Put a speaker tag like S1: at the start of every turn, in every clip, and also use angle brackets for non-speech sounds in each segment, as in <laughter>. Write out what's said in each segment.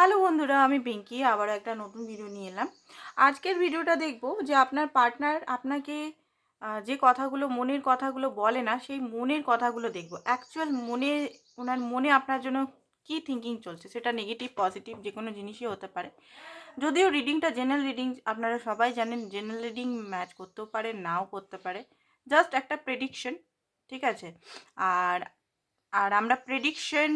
S1: Hello বন্ধুরা, আমি পিঙ্কি আবার একটা নতুন ভিডিও নিয়ে এলাম। আজকের ভিডিওটা দেখব যে আপনার পার্টনার আপনাকে যে কথাগুলো, মনের কথাগুলো বলে না, সেই মনের কথাগুলো দেখব। অ্যাকচুয়াল মনে, ওনার মনে আপনার জন্য কি থিঙ্কিং চলছে, সেটা নেগেটিভ পজিটিভ যে কোনো জিনিসই হতে পারে। যদিও রিডিংটা জেনারেল রিডিং আপনারা সবাই জানেন জেনারেল রিডিং ম্যাচ করতেও পারে, নাও করতে পারে। জাস্ট একটা প্রেডিকশন ঠিক আছে? আর আর আমরা প্রেডিকশন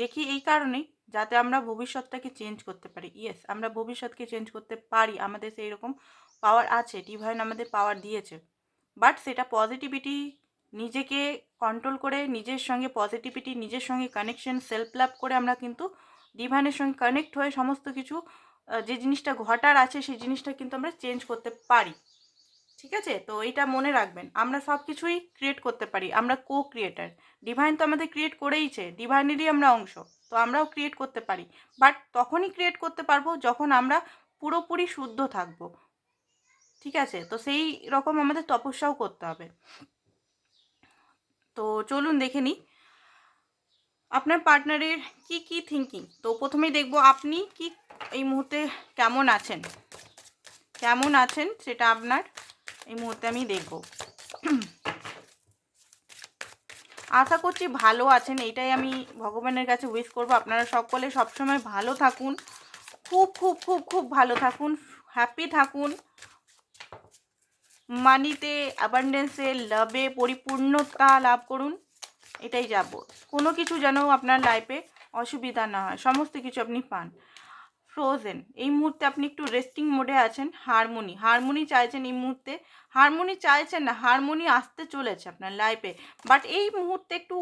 S1: দেখি এই কারণেই। যাতে আমরা ভবিষ্যৎটাকে চেঞ্জ করতে পারি। ইয়েস আমরা ভবিষ্যৎকে চেঞ্জ করতে পারি। আমাদের সেই রকম পাওয়ার আছে ডিভাইন আমাদের পাওয়ার দিয়েছে। বাট সেটা পজিটিভিটি নিজেকে কন্ট্রোল করে, নিজের সঙ্গে পজিটিভিটি নিজের সঙ্গে কানেকশন সেলফ লাভ করে আমরা কিন্তু ডিভাইনের সঙ্গে কানেক্ট হয়ে সমস্ত কিছু যে জিনিসটা ঘটার আছে সেই জিনিসটা কিন্তু আমরা চেঞ্জ করতে পারি। ঠিক আছে? তো এটা মনে রাখবেন। আমরা সব কিছুই ক্রিয়েট করতে পারি। আমরা কো ক্রিয়েটার ডিভাইন তো আমাদের ক্রিয়েট করেইছে। ডিভাইনেরই আমরা অংশ। তো আমরাও ক্রিয়েট করতে পারি। বাট তখনই ক্রিয়েট করতে পারব যখন আমরা পুরোপুরি শুদ্ধ থাকব। ঠিক আছে? তো সেই রকম আমাদের তপস্যাও করতে হবে। তো চলুন দেখে নিই। আপনার পার্টনারের কি কি থিঙ্কিং তো প্রথমেই দেখব আপনি কি এই মুহূর্তে কেমন আছেন? কেমন আছেন সেটা আপনার এই মুহূর্তে আমি দেখব। আশা করছি ভালো আছেন, এইটাই আমি ভগবানের কাছে উইশ করব। আপনারা সকলে সবসময় ভালো থাকুন, খুব খুব খুব খুব ভালো থাকুন হ্যাপি থাকুন। মানিতে অ্যাবান্ডেন্সে লাভে পরিপূর্ণতা লাভ করুন, এটাই যাব। কোনো কিছু যেন আপনার লাইফে অসুবিধা না হয়, সমস্ত কিছু আপনি পান। ফ্রোজেন এই মুহূর্তে আপনি একটু রেস্টিং মোডে আছেন হারমোনি হারমোনি চাইছেন এই মুহূর্তে। হারমোনি চাইছেন না হারমোনি আসতে চলেছে আপনার লাইফে বাট এই মুহূর্তে একটু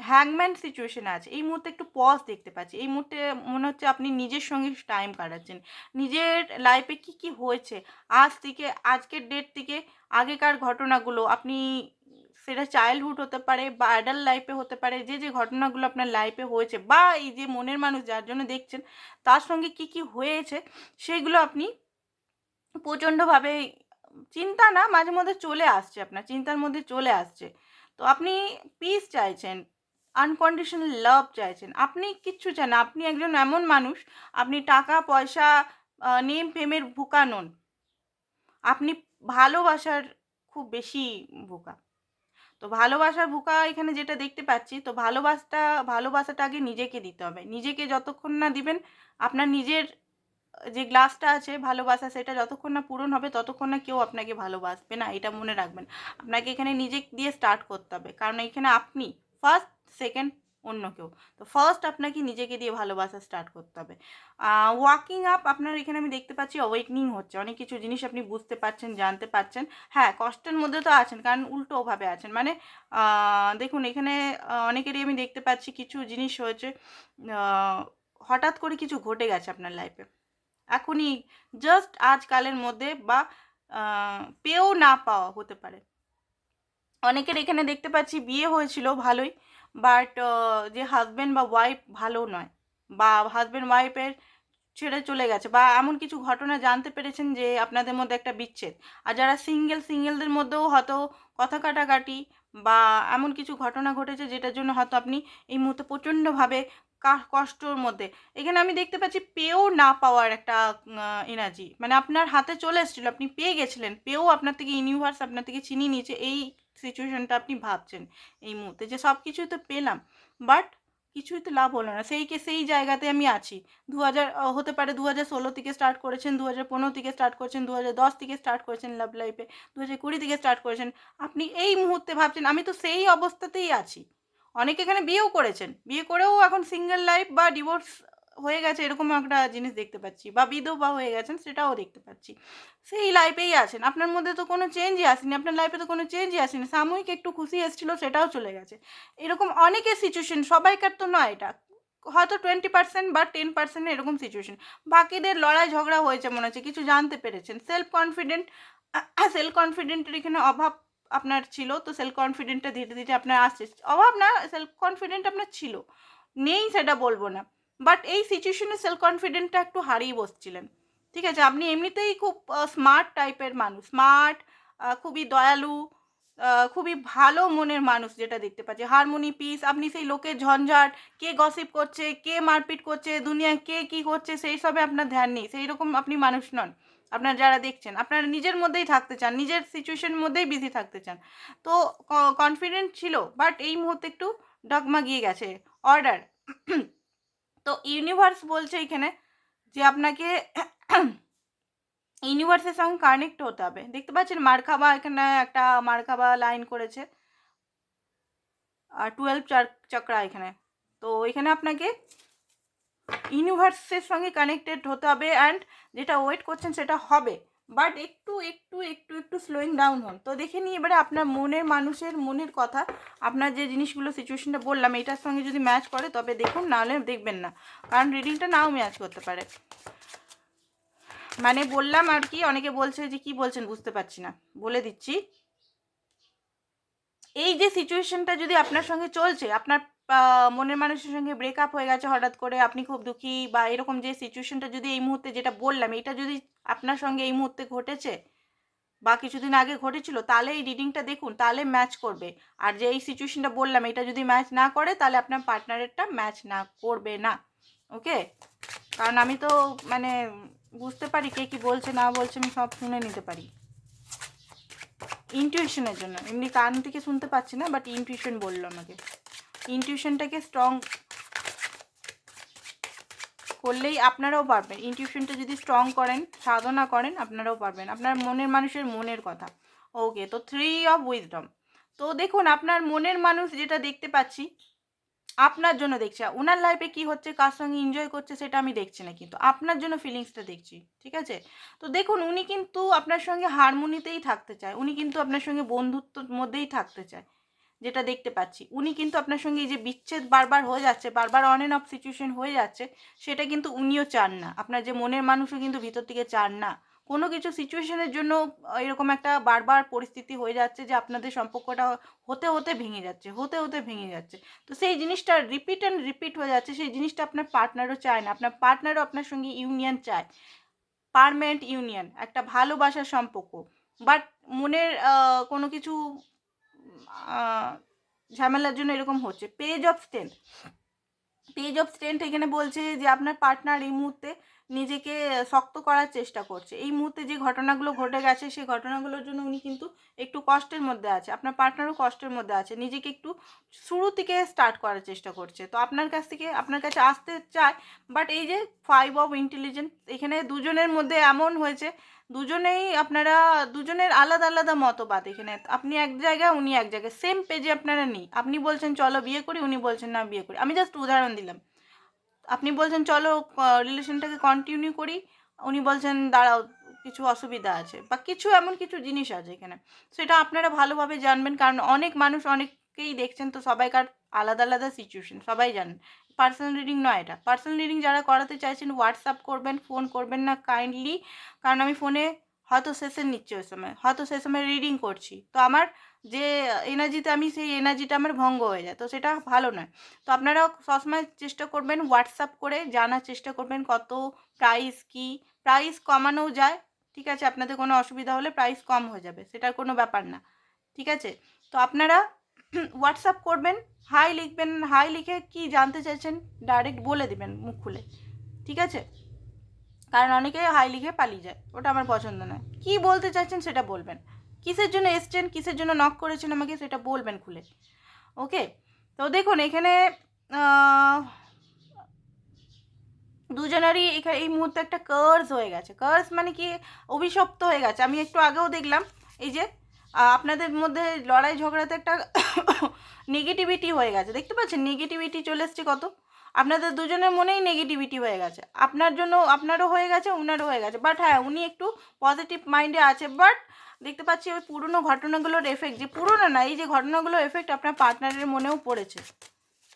S1: হ্যাংম্যান সিচুয়েশনে আছে। এই মুহূর্তে একটু পজ দেখতে পাচ্ছি। এই মুহূর্তে মনে হচ্ছে আপনি নিজের সঙ্গে টাইম কাটাচ্ছেন। নিজের লাইফে কি কি হয়েছে? আজ থেকে, আজকের ডেট থেকে আগেকার ঘটনাগুলো আপনি সেটা চাইল্ডহুড হতে পারে বা অ্যাডাল্ট লাইফে হতে পারে, যে যে ঘটনাগুলো আপনার লাইফে হয়েছে বা এই যে মনের মানুষ যার জন্য দেখছেন, তার সঙ্গে কি কি হয়েছে সেইগুলো আপনি প্রচণ্ডভাবে চিন্তা না, মাঝে মধ্যে চলে আসছে আপনার, চিন্তার মধ্যে চলে আসছে। তো আপনি পিস চাইছেন আনকন্ডিশনাল লাভ চাইছেন, আপনি কিচ্ছু চান আপনি একজন এমন মানুষ, আপনি টাকা, পয়সা নেম ফেমের ভুকা নন। আপনি ভালোবাসার খুব বেশি ভুকা। তো ভালোবাসার ভুকা এখানে যেটা দেখতে পাচ্ছি, তো ভালোবাসাটা ভালোবাসাটা আগে নিজেকে দিতে হবে। নিজেকে যতক্ষণ না দিবেন, আপনার নিজের যে গ্লাসটা আছে ভালোবাসা, সেটা যতক্ষণ না পূরণ হবে, ততক্ষণ না কেউ আপনাকে ভালোবাসবে না, এটা মনে রাখবেন। আপনাকে এখানে নিজে দিয়ে স্টার্ট করতে হবে। কারণ এখানে আপনি ফার্স্ট সেকেন্ড অন্য কেউ। তো ফার্স্ট আপনাকে নিজেকে দিয়ে ভালোবাসা স্টার্ট করতে হবে। ওয়াকিং আপ আপনার এখানে আমি দেখতে পাচ্ছি অওয়েকনিং হচ্ছে। অনেক কিছু জিনিস আপনি বুঝতে পারছেন, জানতে পারছেন। হ্যাঁ কষ্টের মধ্যে তো আছেন, কারণ উল্টোভাবে আছেন। মানে দেখুন এখানে অনেকেরই আমি দেখতে পাচ্ছি কিছু জিনিস হয়েছে হঠাৎ করে কিছু ঘটে গেছে আপনার লাইফে এখনই জাস্ট আজকালের মধ্যে বা পেয়েও না পাওয়া হতে পারে। অনেকের এখানে দেখতে পাচ্ছি বিয়ে হয়েছিল, ভালোই। বাট যে হাজব্যান্ড বা ওয়াইফ ভালো নয় বা হাজব্যান্ড ওয়াইফের ছেড়ে চলে গেছে বা এমন কিছু ঘটনা জানতে পেরেছেন যে আপনাদের মধ্যে একটা বিচ্ছেদ। আর যারা সিঙ্গেল সিঙ্গেলদের মধ্যেও হয়তো কথা কাটাকাটি বা এমন কিছু ঘটনা ঘটেছে যেটার জন্য হয়তো আপনি এই মুহূর্তে প্রচণ্ডভাবে কষ্টর মধ্যে। এখানে আমি দেখতে পাচ্ছি পেয়েও না পাওয়ার একটা এনার্জি মানে আপনার হাতে চলে এসেছিল, আপনি পেয়ে গেছিলেন পেয়েও আপনার থেকে ইউনিভার্স আপনার থেকে চিনি নিয়েছে, এই সিচুয়েশনটা আপনি ভাবছেন। এই মুহূর্তে যে সব কিছুই তো পেলাম বাট কিছুই তো লাভ হলো না। সেই কে, সেই জায়গাতে আমি আছি। দু হাজার হতে পারে দু হাজার ষোলো থেকে স্টার্ট করেছেন দু হাজার পনেরো থেকে স্টার্ট করেছেন দু হাজার দশ থেকে স্টার্ট করেছেন লাভ লাইফে দু হাজার কুড়ি থেকে স্টার্ট করেছেন। আপনি এই মুহূর্তে ভাবছেন, আমি তো সেই অবস্থাতেই আছি। অনেকে এখানে বিয়েও করেছেন। বিয়ে করেও এখন সিঙ্গেল লাইফ বা ডিভোর্স হয়ে গেছে, এরকম একটা জিনিস দেখতে পাচ্ছি। বা বিধবা হয়ে গেছেন, সেটাও দেখতে পাচ্ছি। সেই লাইফেই আছেন আপনার মধ্যে তো কোনো চেঞ্জই আসেনি, আপনার লাইফে তো কোনো চেঞ্জই আসেনি। সাময়িক একটু খুশি এসেছিল, সেটাও চলে গেছে। এরকম অনেকের সিচুয়েশন সবাইকার তো নয় এটা। হয়তো টোয়েন্টি পার্সেন্ট বা টেন পার্সেন্ট এরকম সিচুয়েশন বাকিদের লড়াই ঝগড়া হয়েছে মনে হচ্ছে, কিছু জানতে পেরেছেন। সেলফ কনফিডেন্ট সেলফ কনফিডেন্টের এখানে অভাব আপনার ছিল, তো সেলফ কনফিডেন্টটা ধীরে ধীরে আপনার আসছে। অভাব না সেলফ কনফিডেন্ট আপনার ছিল। নেই সেটা বলব না। বাট এই সিচুয়েশনে সেলফ কনফিডেন্টটা একটু হারিয়ে বসছিলেন। ঠিক আছে? আপনি এমনিতেই খুব স্মার্ট টাইপের মানুষ। স্মার্ট খুবই দয়ালু খুবই ভালো মনের মানুষ যেটা দেখতে পাচ্ছি। হারমোনি পিস আপনি সেই লোকের ঝঞ্ঝাট, কে গসিপ করছে, কে মারপিট করছে, দুনিয়ায় কে কি করছে, সেই সবে আপনার ধ্যান নেই। সেই রকম আপনি মানুষ নন। আপনার যারা দেখছেন, আপনারা নিজের মধ্যেই থাকতে চান, নিজের সিচুয়েশনের মধ্যেই বিজি থাকতে চান। তো কনফিডেন্ট ছিল বাট এই মুহূর্তে একটু ডগমাগিয়ে গেছে। অর্ডার তো ইউনিভার্স বলছে এখানে যে আপনাকে ইউনিভার্সের সঙ্গে কানেক্ট হতে হবে। দেখতে পাচ্ছেন মারখাবা এখানে একটা মারখাবা লাইন করেছে। আর টুয়েলভ চক্রা এখানে। তো এখানে আপনাকে ইউনিভার্সের সঙ্গে কানেক্টেড হতে হবে অ্যান্ড যেটা ওয়েট করছেন সেটা হবে। বাট একটু একটু একটু একটু স্লোয়িং ডাউন হন। তো দেখে নিই এবারে আপনার মনের মানুষের মনের কথা, আপনার যে জিনিসগুলো সিচুয়েশনটা বললাম, এটার সঙ্গে যদি ম্যাচ করে, তবে দেখুন নাহলে দেখবেন না। কারণ রিডিংটা নাও ম্যাচ করতে পারে। মানে বললাম আর কি, অনেকে বলছে যে, কি বলছেন? বুঝতে পারছি না। বলে দিচ্ছি। এই যে সিচুয়েশনটা যদি আপনার সঙ্গে চলছে, আপনার মনের মানুষের সঙ্গে ব্রেকআপ হয়ে গেছে হঠাৎ করে, আপনি খুব দুঃখী বা এরকম যে সিচুয়েশনটা যদি এই মুহূর্তে যেটা বললাম, এটা যদি আপনার সঙ্গে এই মুহূর্তে ঘটেছে বা কিছুদিন আগে ঘটেছিল, তাহলে এই রিডিংটা দেখুন, তাহলে ম্যাচ করবে। আর যে এই সিচুয়েশনটা বললাম, এটা যদি ম্যাচ না করে, তাহলে আপনার পার্টনারেরটা ম্যাচ না করবে না। ওকে কারণ আমি তো মানে বুঝতে পারি কে কি বলছে, না বলছে, আমি সব শুনে নিতে পারি। ইনটিউশনের জন্য। এমনি কান থেকে শুনতে পাচ্ছি না বাট ইনটিউশন বলল আমাকে। ইনটিউশনটাকে স্ট্রং করলেই আপনারাও পারবেন। ইনটিউশনটা যদি স্ট্রং করেন, সাধনা করেন, আপনারাও পারবেন। আপনার মনের মানুষের মনের কথা। ওকে তো থ্রি অফ উইজডম তো দেখুন, আপনার মনের মানুষ যেটা দেখতে পাচ্ছি আপনার জন্য দেখছি। ওনার লাইফে কি হচ্ছে, কার সঙ্গে এনজয় করছে, সেটা আমি দেখছি না কিন্তু। আপনার জন্য ফিলিংসটা দেখছি, ঠিক আছে? তো দেখুন, উনি কিন্তু আপনার সঙ্গে হারমোনিতেই থাকতে চায়। উনি কিন্তু আপনার সঙ্গে বন্ধুত্বর মধ্যেই থাকতে চায়, যেটা দেখতে পাচ্ছি। উনি কিন্তু আপনার সঙ্গে এই যে বিচ্ছেদ বারবার হয়ে যাচ্ছে, বারবার অন অ্যান্ড অফ সিচুয়েশন হয়ে যাচ্ছে, সেটা কিন্তু উনিও চান না। আপনার যে মনের মানুষও কিন্তু ভিতর থেকে চান না। কোনো কিছু সিচুয়েশনের জন্য এরকম একটা বারবার পরিস্থিতি হয়ে যাচ্ছে যে আপনাদের সম্পর্কটা হতে হতে ভেঙে যাচ্ছে, হতে হতে ভেঙে যাচ্ছে। তো সেই জিনিসটা রিপিট অ্যান্ড রিপিট হয়ে যাচ্ছে, সেই জিনিসটা আপনার পার্টনারও চায় না। আপনার পার্টনারও আপনার সঙ্গে ইউনিয়ন চায়। পারমানেন্ট ইউনিয়ন একটা ভালোবাসার সম্পর্ক। বাট মনের কোনো কিছু ঝামেলার জন্য এরকম হচ্ছে। Page of strength page of strength এখানে বলছে যে আপনার পার্টনার এই মুহূর্তে নিজেকে শক্ত করার চেষ্টা করছে। এই মুহূর্তে যে ঘটনাগুলো ঘটে গেছে, সেই ঘটনাগুলোর জন্য উনি কিন্তু একটু কষ্টের মধ্যে আছে। আপনার পার্টনারও কষ্টের মধ্যে আছে। নিজেকে একটু শুরু থেকে স্টার্ট করার চেষ্টা করছে। তো আপনার কাছ থেকে, আপনার কাছে আসতে চায় বাট এই যে ফাইভ অফ ইন্টেলিজেন্স এখানে দুজনের মধ্যে এমন হয়েছে, দুজনেই আপনারা, দুজনের আলাদা আলাদা মতবাদ এখানে। আপনি এক জায়গায়, উনি এক জায়গায়। সেম পেজে আপনারা নেই। আপনি বলছেন, চলো বিয়ে করি, উনি বলছেন, না, বিয়ে করি। আমি জাস্ট উদাহরণ দিলাম। আপনি বলছেন, চলো রিলেশনটাকে কন্টিনিউ করি। উনি বলছেন, দাঁড়াও, কিছু অসুবিধা আছে। বা কিছু এমন কিছু জিনিস আছে এখানে। সেটা আপনারা ভালোভাবে জানবেন, কারণ অনেক মানুষ অনেককেই দেখছেন তো, সবাইকার আলাদা আলাদা সিচুয়েশন সবাই জানেন। পার্সোনাল রিডিং নয় এটা। পার্সোনাল রিডিং যারা করাতে চাইছেন হোয়াটসঅ্যাপ করবেন ফোন করবেন না কাইন্ডলি কারণ আমি ফোনে হয়তো সেশন নিচ্ছি ওই সময়, হয়তো সে সময় রিডিং করছি। তো আমার যে এনার্জিতে আমি, সেই এনার্জিটা আমার ভঙ্গ হয়ে যায়, তো সেটা ভালো নয়। তো আপনারা সবসময় চেষ্টা করবেন হোয়াটসঅ্যাপ করে জানার চেষ্টা করবেন কত প্রাইস কি। প্রাইস কমানোও যায়, ঠিক আছে? আপনাদের কোনো অসুবিধা হলে প্রাইস কম হয়ে যাবে, সেটার কোনো ব্যাপার না, ঠিক আছে? তো আপনারা হোয়াটসঅ্যাপ করবেন হাই লিখবেন হাই লিখে কি জানতে চাইছেন ডাইরেক্ট বলে দিবেন মুখ খুলে, ঠিক আছে? কারণ অনেকে হাই লিখে পালিয়ে যায়, ওটা আমার পছন্দ নয়। কি বলতে চাইছেন সেটা বলবেন। কিসের জন্য এসছেন, কিসের জন্য নক করেছেন আমাকে সেটা বলবেন খুলে। ওকে তো দেখুন, এখানে দুজনেরই এখানে এই মুহূর্তে একটা কার্স হয়ে গেছে। কার্স মানে কি? অভিশপ্ত হয়ে গেছে। আমি একটু আগেও দেখলাম, এই যে আপনাদের মধ্যে লড়াই ঝগড়াতে একটা <coughs> নেগেটিভিটি হয়ে গেছে। দেখতে পাচ্ছেন? নেগেটিভিটি চলে এসছে কত? আপনাদের দুজনের মনেই নেগেটিভিটি হয়ে গেছে। আপনার জন্য আপনারও হয়ে গেছে, উনারও হয়ে গেছে। বাট হ্যাঁ উনি একটু পজিটিভ মাইন্ডে আছে। বাট দেখতে পাচ্ছি ওই পুরনো ঘটনাগুলোর এফেক্ট যে, পুরনো না, এই যে ঘটনাগুলোর এফেক্ট আপনার পার্টনারের মনেও পড়েছে।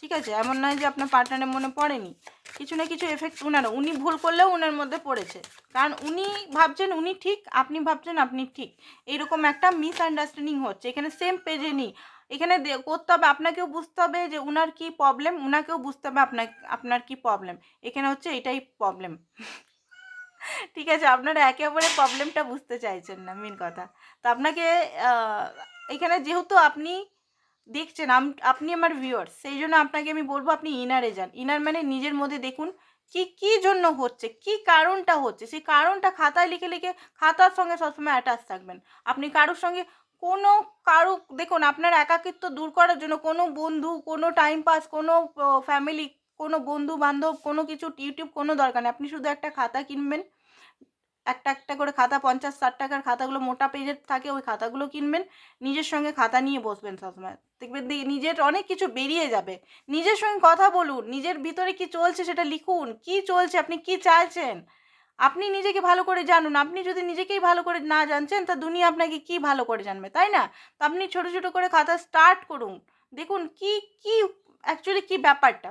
S1: ঠিক আছে? এমন নয় যে আপনার পার্টনারের মনে পড়েনি। কিছু না কিছু এফেক্ট উনারও। উনি ভুল করলেও উনার মধ্যে পড়েছে। কারণ উনি ভাবছেন উনি ঠিক, আপনি ভাবছেন আপনি ঠিক। এরকম একটা মিসআন্ডারস্ট্যান্ডিং হচ্ছে। এখানে সেম পেজে নেই। এখানে করতে হবে, আপনাকেও বুঝতে হবে যে উনার কি প্রবলেম উনাকেও বুঝতে হবে আপনার আপনার কি প্রবলেম এখানে হচ্ছে এটাই প্রবলেম <laughs> ঠিক আছে, আপনারা একে অপরের প্রবলেমটা বুঝতে চাইছেন না মেন কথা। তো আপনাকে এখানে যেহেতু আপনি দেখছেন আপনি আমার ভিউয়ার্স সেই জন্য আপনাকে আমি বলব আপনি ইনারে যান। ইনার মানে নিজের মধ্যে দেখুন কি কি জন্য হচ্ছে, কি কারণটা হচ্ছে। সেই কারণটা খাতায় লিখে লিখে খাতার সঙ্গে সবসময় অ্যাটাচ থাকবেন। আপনি কারোর সঙ্গে কোনো কারও, দেখুন আপনার একাকিত্ব দূর করার জন্য কোনো বন্ধু, কোনো টাইম পাস কোনো ফ্যামিলি কোনো বন্ধু বান্ধব, কোনো কিছু ইউটিউব কোনো দরকার নেই। আপনি শুধু একটা খাতা কিনবেন, একটা একটা করে খাতা, পঞ্চাশ, ষাট টাকার খাতাগুলো মোটা পেজের থাকে, ওই খাতাগুলো কিনবেন, নিজের সঙ্গে খাতা নিয়ে বসবেন সবসময়। দেখবেন নিজের অনেক কিছু বেরিয়ে যাবে। নিজের সঙ্গে কথা বলুন, নিজের ভিতরে কি চলছে সেটা লিখুন, কি চলছে, আপনি কি চাইছেন? আপনি নিজেকে ভালো করে জানুন। আপনি যদি নিজেকেই ভালো করে না জানছেন, তা দুনিয়া আপনাকে কি ভালো করে জানবে, তাই না? তো আপনি ছোট ছোট করে খাতা স্টার্ট করুন। দেখুন কি কি অ্যাকচুয়ালি কি ব্যাপারটা?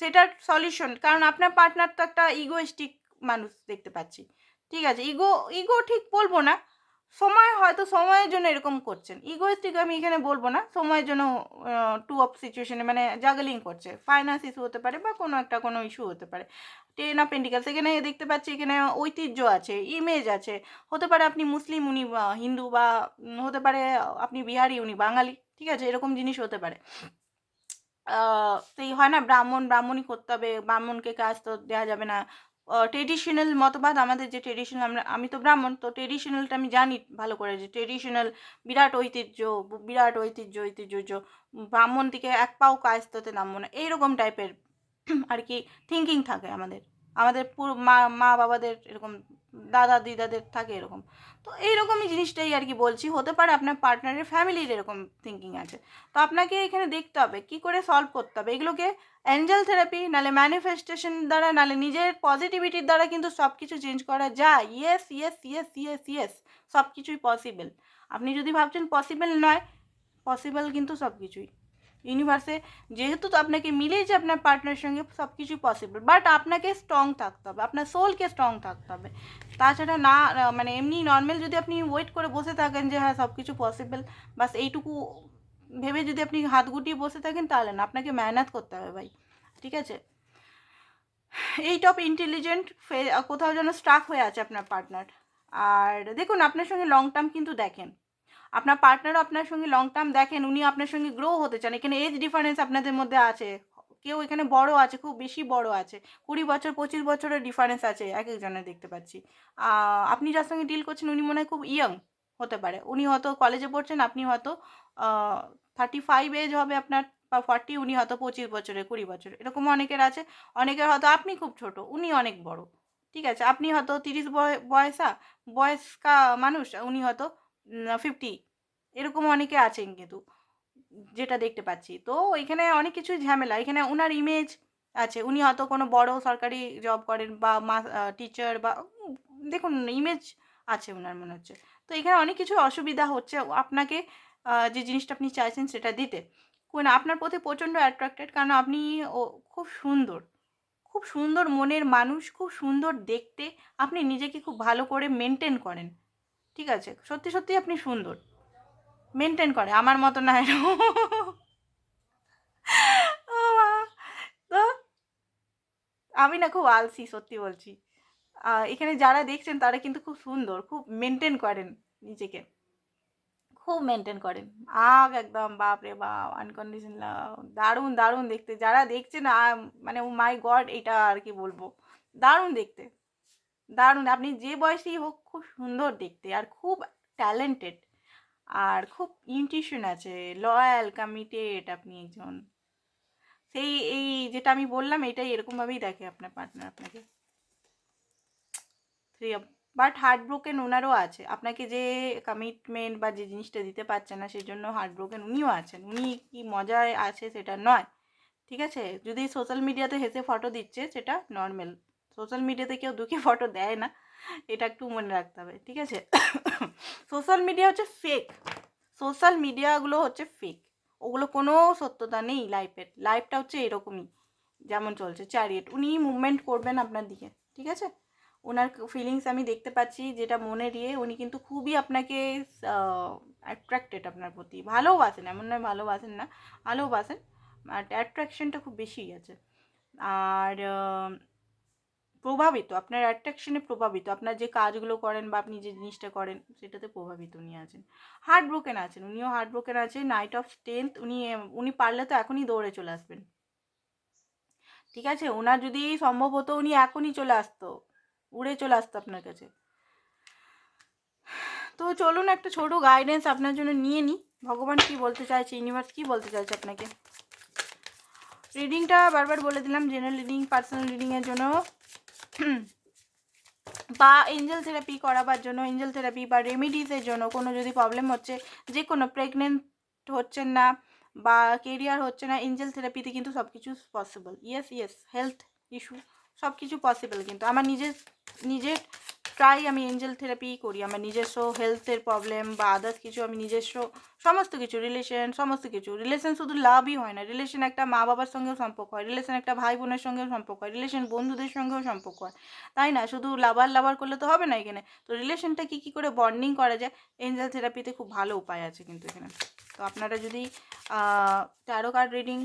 S1: সেটার সলিউশন কারণ আপনার পার্টনার তো একটা ইগোয়েস্টিক মানুষ দেখতে পাচ্ছি। ঠিক আছে ইগো ইগো ঠিক বলব না সময় হয়তো সময়ের জন্য এরকম করছেন। ইগোয়েস্টিক আমি এখানে বলব না, সময়ের জন্য টু অফ সিচুয়েশনে মানে জাগলিং করছে। ফাইন্যান্স ইস্যু হতে পারে বা কোনো একটা কোনো ইস্যু হতে পারে। টেন অফ পেন্টিকালস এখানে দেখতে পাচ্ছি এখানে ঐতিহ্য আছে ইমেজ আছে। হতে পারে আপনি মুসলিম উনি হিন্দু বা হতে পারে আপনি বিহারি উনি বাঙালি, ঠিক আছে? এরকম জিনিস হতে পারে। সেই হয় না, ব্রাহ্মণ, ব্রাহ্মণই করতে হবে, ব্রাহ্মণকে কাজ তো দেওয়া যাবে না। ট্রেডিশনাল মতবাদ আমাদের যে ট্রেডিশনাল আমরা, আমি তো ব্রাহ্মণ, তো ট্রেডিশনালটা আমি জানি ভালো করে যে ট্রেডিশনাল বিরাট ঐতিহ্য বিরাট ঐতিহ্য ঐতিহ্য ব্রাহ্মণ দিকে এক পাও কায়স্ততে নামবো না, এইরকম টাইপের আর কি থিঙ্কিং থাকে আমাদের। আমাদের পুরো মা মা বাবাদের এরকম, দাদা, দিদাদের থাকে এরকম। তো এইরকমই জিনিসটাই আর কি বলছি। হতে পারে আপনার পার্টনারের ফ্যামিলির এরকম থিঙ্কিং আছে। তো আপনাকে এখানে দেখতে হবে, কি করে সলভ করতে হবে? এগুলোকে অ্যাঞ্জেল থেরাপি নালে ম্যানিফেস্টেশন দ্বারা, নালে নিজের পজিটিভিটির দ্বারা কিন্তু সব কিছু চেঞ্জ করা যায়। Yes yes yes yes yes সব কিছুই পসিবল আপনি যদি ভাবছেন পসিবল নয় পসিবল কিন্তু সব কিছুই ইউনিভার্সে যেহেতু তো আপনাকে মিলেছে আপনার পার্টনারের সঙ্গে সব কিছুই পসিবল বাট আপনাকে স্ট্রং থাকতে হবে, আপনার সোলকে স্ট্রং থাকতে হবে। তাছাড়া না মানে এমনি নর্মাল যদি আপনি ওয়েট করে বসে থাকেন যে হ্যাঁ সব কিছু পসিবল বাস এইটুকু ভেবে যদি আপনি হাত গুটিয়ে বসে থাকেন, তাহলে না, আপনাকে মেহনত করতে হবে ভাই, ঠিক আছে? এইট অফ ইন্টেলিজেন্ট কোথাও যেন স্টাক হয়ে আছে আপনার পার্টনার আর দেখুন, আপনার সঙ্গে লং টার্ম কিন্তু দেখেন। আপনার পার্টনারও আপনার সঙ্গে লং টার্ম দেখেন উনি আপনার সঙ্গে গ্রো হতে চান, এখানে এজ ডিফারেন্স আপনাদের মধ্যে আছে। কেউ এখানে বড় আছে, খুব বেশি বড় আছে, কুড়ি বছর, পঁচিশ বছরের ডিফারেন্স আছে, এক একজনের দেখতে পাচ্ছি। আপনি যার সঙ্গে ডিল করছেন, উনি মনে হয় খুব ইয়ং হতে পারে। উনি হয়তো কলেজে পড়ছেন, আপনি হয়তো থার্টি ফাইভ এজ হবে আপনার, বা ফর্টি উনি হয়তো পঁচিশ বছরের, কুড়ি বছর এরকম অনেকের আছে। অনেকের হয়তো আপনি খুব ছোট, উনি অনেক বড়। ঠিক আছে, আপনি হয়তো তিরিশ বয়- বয়সা, বয়স্কা মানুষ, উনি হয়তো ফিফটি এরকম অনেকে আছেন কিন্তু, যেটা দেখতে পাচ্ছি। তো এখানে অনেক কিছু ঝামেলা। এখানে ওনার ইমেজ আছে। উনি হয়তো কোনো বড় সরকারি জব করেন বা মা টিচার বা, দেখুন ইমেজ আছে ওনার মনে হচ্ছে। তো এখানে অনেক কিছু অসুবিধা হচ্ছে। আপনাকে যে জিনিসটা আপনি চাইছেন সেটা দিতে। কোন, আপনার প্রতি প্রচণ্ড অ্যাট্রাক্টেড কারণ আপনি ও, খুব সুন্দর। খুব সুন্দর মনের মানুষ, খুব সুন্দর দেখতে। আপনি নিজেকে খুব ভালো করে মেনটেন করেন। ঠিক আছে? সত্যি সত্যি আপনি সুন্দর। মেনটেন করে, আমার মতো না তো আমি না খুব আলসি, সত্যি বলছি। এখানে যারা দেখছেন, তারা কিন্তু খুব সুন্দর, খুব মেনটেন করেন নিজেকে। খুব মেনটেন করেন। আগ একদম, বাপ রে বাপ আনকন্ডিশনাল দারুণ দারুণ দেখতে। যারা দেখছেন মানে মাই গড এটা আর কি বলব? দারুণ দেখতে। দারুণ। আপনি যে বয়সেই হোক খুব সুন্দর দেখতে আর খুব ট্যালেন্টেড আর খুব ইনটিউশন আছে লয়াল কমিটেড আপনি একজন। সেই, এই যেটা আমি বললাম এটাই এরকমভাবেই দেখে আপনার পার্টনার আপনাকে। বাট হার্ট ব্রোকেন ওনারও আছে। আপনাকে যে কমিটমেন্ট বা যে জিনিসটা দিতে পারছে না সেই জন্য হার্ট ব্রোকেন উনিও আছেন। উনি কি মজায় আছে সেটা নয়। ঠিক আছে? যদি সোশ্যাল মিডিয়াতে হেসে ফটো দিচ্ছে সেটা নর্মাল সোশ্যাল মিডিয়াতে কেউ দুঃখে ফটো দেয় না, এটা একটু মনে রাখতে হবে, ঠিক আছে? সোশ্যাল মিডিয়া হচ্ছে ফেক সোশ্যাল মিডিয়াগুলো হচ্ছে ফেক ওগুলো কোনো সত্যতা নেই লাইফের লাইফটা হচ্ছে এরকমই, যেমন চলছে চ্যারিয়েট উনি মুভমেন্ট করবেন আপনার দিকে, ঠিক আছে? ওনার ফিলিংস আমি দেখতে পাচ্ছি, যেটা মনে দিয়ে উনি কিন্তু খুবই আপনাকে অ্যাট্রাক্টেড আপনার প্রতি ভালোবাসেন এমন নয় ভালোবাসেন না ভালোবাসেন বাট অ্যাট্রাকশনটা খুব বেশি আছে, আর প্রভাবিত, আপনার অ্যাট্রাকশনে প্রভাবিত, আপনার যে কাজগুলো করেন বা আপনি যে জিনিসটা করেন, সেটাতে প্রভাবিত উনি আছেন। হার্ট ব্রোকেন আছেন, উনিও হার্ট ব্রোকেন আছে নাইট অফ স্ট্রেংথ উনি উনি পারলে তো এখনই দৌড়ে চলে আসবেন। ঠিক আছে? ওনার যদি সম্ভব হতো উনি এখনই চলে আসতো, উড়ে চলে আসতো আপনার কাছে। তো চলুন একটা ছোট গাইডেন্স আপনার জন্য নিয়ে নিই। ভগবান কি বলতে চাইছে ইউনিভার্স কি বলতে চাইছে আপনাকে? রিডিংটা বারবার বলে দিলাম জেনারেল রিডিং পার্সোনাল রিডিংয়ের জন্য। বা এঞ্জেল থেরাপি করাবার জন্য এঞ্জেল থেরাপি বা রেমিডিসের জন্য কোনো যদি প্রবলেম হচ্ছে, যে কোনো প্রেগনেন্ট হচ্ছেন না বা কেরিয়ার হচ্ছে না এঞ্জেল থেরাপিতে কিন্তু সব কিছু possible yes yes health issue সব কিছু পসিবল কিন্তু। আমার নিজের নিজের প্রায় আমি এঞ্জেল থেরাপি করি। আমার নিজস্ব হেলথের প্রবলেম বা আদার্স কিছু আমি নিজস্ব সমস্ত কিছু রিলেশন সমস্ত কিছু। রিলেশন শুধু লাভই হয় না। রিলেশন একটা মা বাবার সঙ্গেও সম্পর্ক হয়। রিলেশন একটা ভাই বোনের সঙ্গেও সম্পর্ক হয়। রিলেশন বন্ধুদের সঙ্গেও সম্পর্ক হয়। তাই না? শুধু লাভার লাভার করলে তো হবে না এখানে। তো রিলেশনটা কী কী করে বন্ডিং করা যায়? এঞ্জেল থেরাপিতে খুব ভালো উপায় আছে কিন্তু এখানে। তো আপনারা যদি ট্যারো কার্ড রিডিং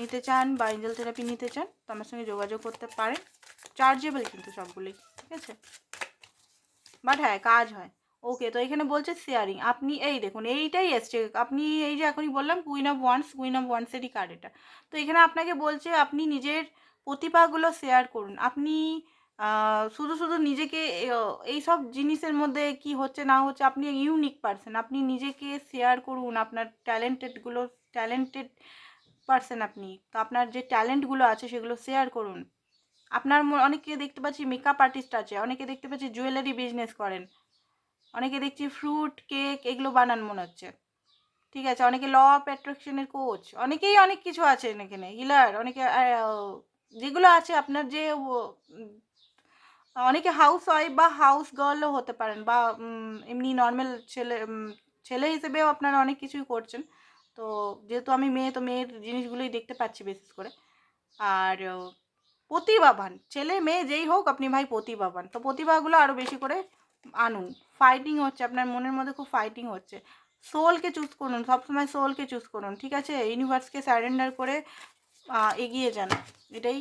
S1: নিতে চান বা এঞ্জেল থেরাপি নিতে চান, তো আমার সঙ্গে যোগাযোগ করতে পারেন। চার্জেবল কিন্তু সবগুলোই, ঠিক আছে? বাট হ্যাঁ কাজ হয়। ওকে তো এখানে বলছে শেয়ারিং আপনি এই দেখুন, এইটাই এসছে। আপনি এই যে এখনই বললাম queen of wands queen of ওয়ান্সেরই card এটা। তো এখানে আপনাকে বলছে, আপনি নিজের প্রতিভাগুলো শেয়ার করুন। আপনি শুধু শুধু নিজেকে এই সব জিনিসের মধ্যে কি হচ্ছে, না হচ্ছে, আপনি ইউনিক পারসন আপনি নিজেকে শেয়ার করুন, আপনার ট্যালেন্টেডগুলো ট্যালেন্টেড পারসন আপনি। তো আপনার যে ট্যালেন্টগুলো আছে, সেগুলো শেয়ার করুন। আপনার অনেকে দেখতে পাচ্ছি মেকআপ আর্টিস্ট আছে, অনেকে দেখতে পাচ্ছি জুয়েলারি বিজনেস করেন, অনেকে দেখছি ফ্রুট কেক এগুলো বানান মনে হচ্ছে। ঠিক আছে, অনেকে ল অফ অ্যাট্রাকশনের কোচ অনেকেই অনেক কিছু আছে এখানে হিলার অনেকে যেগুলো আছে আপনার যে অনেকে হাউস ওয়াইফ বা হাউস গার্লও হতে পারেন বা এমনি নর্মাল ছেলে ছেলে হিসেবেও আপনারা অনেক কিছুই করছেন। তো যেহেতু আমি মেয়ে, তো মেয়ের জিনিসগুলোই দেখতে পাচ্ছি বিশেষ করে। আর প্রতিভাবান। ছেলে, মেয়ে যেই হোক আপনি ভাই প্রতিভাবান। তো প্রতিভাগুলো আরও বেশি করে আনুন। ফাইটিং হচ্ছে, আপনার মনের মধ্যে খুব ফাইটিং হচ্ছে। সোলকে চুজ করুন, সবসময় সোলকে চুজ করুন, ঠিক আছে? ইউনিভার্সকে স্যারেন্ডার করে এগিয়ে যান। এটাই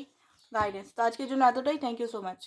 S1: গাইডেন্স তো আজকের জন্য এতটাই। Thank you so much